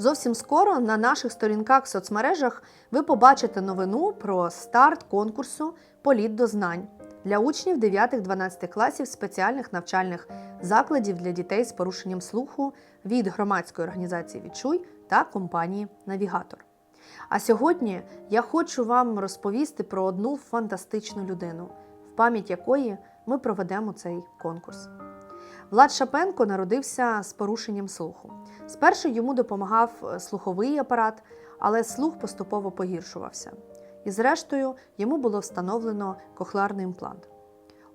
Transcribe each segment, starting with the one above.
Зовсім скоро на наших сторінках в соцмережах ви побачите новину про старт конкурсу Політ до знань для учнів 9-12 класів спеціальних навчальних закладів для дітей з порушенням слуху від громадської організації Відчуй та компанії Навігатор. А сьогодні я хочу вам розповісти про одну фантастичну людину, в пам'ять якої ми проведемо цей конкурс. Влад Шапенко народився з порушенням слуху. Спершу йому допомагав е, слуховий апарат, але слух поступово погіршувався. І зрештою йому було встановлено кохлеарний імплант.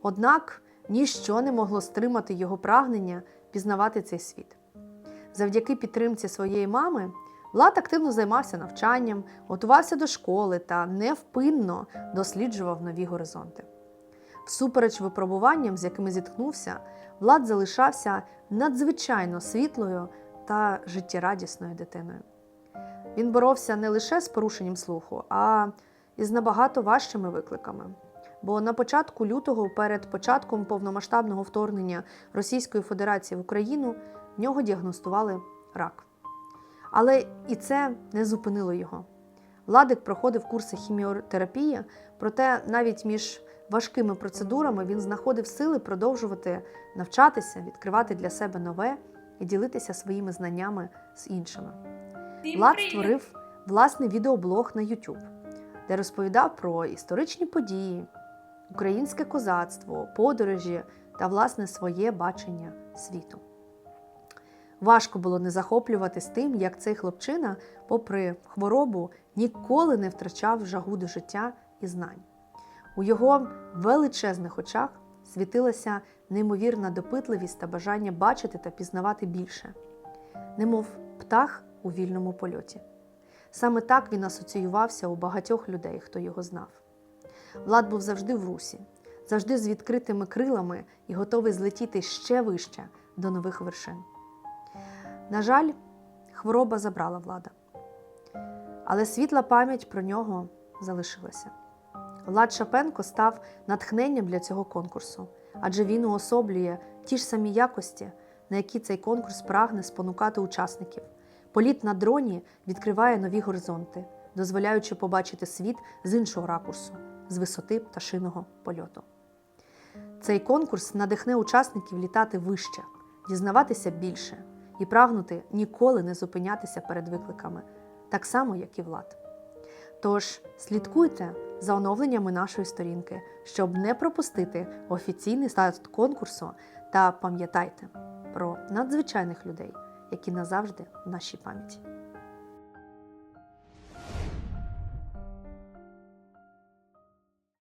Однак ніщо не могло стримати його прагнення пізнавати цей світ. Завдяки підтримці своєї мами Влад активно займався навчанням, готувався до школи та невпинно досліджував нові горизонти. Всупереч випробуванням, з якими зіткнувся, Влад залишався надзвичайно світлою та життєрадісною дитиною. Він боровся не лише з порушенням слуху, а і з набагато важчими викликами. Бо на початку лютого, перед початком повномасштабного вторгнення Російської Федерації в Україну, в нього діагностували рак. Але і це не зупинило його. Владик проходив курси хіміотерапії, проте навіть між важкими процедурами він знаходив сили продовжувати навчатися, відкривати для себе нове і ділитися своїми знаннями з іншими. Влад створив власний відеоблог на YouTube, де розповідав про історичні події, українське козацтво, подорожі та власне своє бачення світу. Важко було не захоплюватись тим, як цей хлопчина, попри хворобу, ніколи не втрачав жагу до життя і знань. У його величезних очах світилася неймовірна допитливість та бажання бачити та пізнавати більше, немов птах у вільному польоті. Саме так він асоціювався у багатьох людей, хто його знав. Влад був завжди в русі, завжди з відкритими крилами і готовий злетіти ще вище до нових вершин. На жаль, хвороба забрала влада. Але світла пам'ять про нього залишилася. Влад Шапенко став натхненням для цього конкурсу, адже він уособлює ті ж самі якості, на які цей конкурс прагне спонукати учасників. Політ на дроні відкриває нові горизонти, дозволяючи побачити світ з іншого ракурсу, з висоти пташиного польоту. Цей конкурс надихне учасників літати вище, дізнаватися більше і прагнути ніколи не зупинятися перед викликами, так само, як і влад. Тож слідкуйте за оновленнями нашої сторінки, щоб не пропустити офіційний старт конкурсу та пам'ятайте про надзвичайних людей, які назавжди в нашій пам'яті.